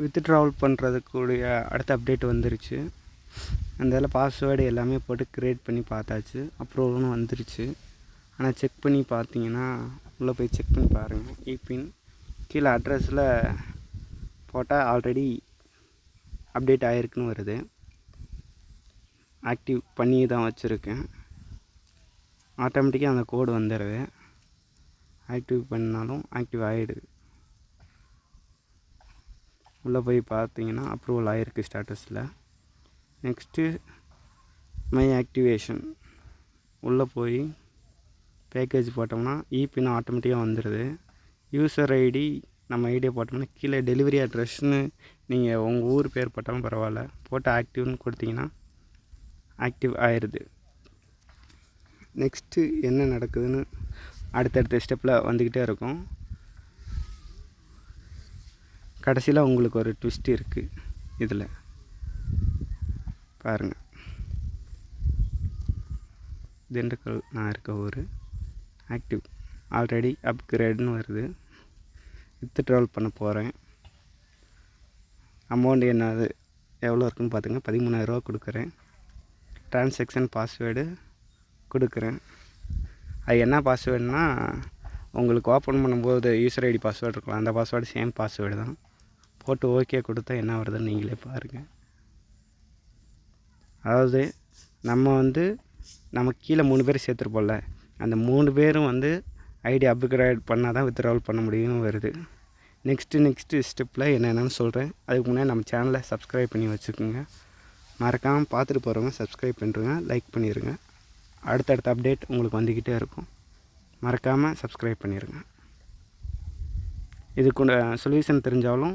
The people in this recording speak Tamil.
வித் ட்ராவல் பண்ணுறதுக்குடைய அடுத்த அப்டேட் வந்துருச்சு. அந்த இதில் பாஸ்வேர்டு எல்லாமே போட்டு க்ரியேட் பண்ணி பார்த்தாச்சு. அப்ரூவலும் வந்துருச்சு. ஆனால் செக் பண்ணி பார்த்தீங்கன்னா உள்ளே போய் செக் பண்ணி பாருங்கள் இபின் கீழே அட்ரஸில் போட்டால் ஆல்ரெடி அப்டேட் ஆகிருக்குன்னு வருது. ஆக்டிவ் பண்ணி தான் வச்சுருக்கேன். ஆட்டோமேட்டிக்காக அந்த கோடு வந்துடுது ஆக்டிவ் பண்ணாலும் ஆக்டிவ் ஆகிடுது உள்ளே போய் பார்த்தீங்கன்னா அப்ரூவல் ஆகிருக்கு ஸ்டேட்டஸில் நெக்ஸ்ட்டு மை ஆக்டிவேஷன் உள்ளே போய் பேக்கேஜ் போட்டோம்னா இபின்னு ஆட்டோமேட்டிக்காக வந்துடுது யூசர் ஐடி நம்ம ஐடியை போட்டோம்னா கீழே டெலிவரி அட்ரஸ்னு நீங்கள் உங்கள் ஊர் பேர் போட்டாலும் பரவாயில்ல. போட்டு ஆக்டிவ்னு கொடுத்தீங்கன்னா ஆக்டிவ் ஆயிடுது நெக்ஸ்ட்டு என்ன நடக்குதுன்னு அடுத்தடுத்த ஸ்டெப்பில் வந்துக்கிட்டே இருக்கும். கடைசியில் உங்களுக்கு ஒரு ட்விஸ்ட் இருக்குது இதில். பாருங்கள் திண்டுக்கல் நான் இருக்க ஊர். ஆக்டிவ் ஆல்ரெடி அப்கிரேடுன்னு வருது. வித்து ட்ராவல் பண்ண போகிறேன் அமௌண்ட் என்னது? எவ்வளோ இருக்குன்னு பார்த்துங்க பதிமூணாயிரரூவா கொடுக்குறேன். ட்ரான்சாக்ஷன் பாஸ்வேர்டு கொடுக்குறேன். அது என்ன பாஸ்வேர்டுனால் உங்களுக்கு ஓப்பன் பண்ணும்போது யூசர் ஐடி பாஸ்வேர்டு இருக்கலாம். அந்த பாஸ்வேர்டு சேம் பாஸ்வேர்டு தான். போட்டு ஓகே கொடுத்தா என்ன வருதுன்னு நீங்களே பாருங்கள் அதாவது நம்ம வந்து நம்ம கீழே மூணு பேர் சேர்த்துருப்போம்ல அந்த மூணு பேரும் வந்து ஐடி அப்கிரேட் பண்ணால் தான் வித்ட்ராவல் பண்ண முடியும்னு வருது. நெக்ஸ்ட்டு நெக்ஸ்ட்டு ஸ்டெப்பில் என்னென்னு சொல்கிறேன் அதுக்கு முன்னாடி நம்ம சேனலை சப்ஸ்கிரைப் பண்ணி வச்சுக்கோங்க. மறக்காமல் பார்த்துட்டு போகிறவங்க சப்ஸ்கிரைப் பண்ணிடுங்க லைக் பண்ணிடுங்க அடுத்தடுத்த அப்டேட் உங்களுக்கு வந்துக்கிட்டே இருக்கும். மறக்காமல் சப்ஸ்கிரைப் பண்ணிடுங்க இதுக்கு சொல்யூஷன் தெரிஞ்சாலும்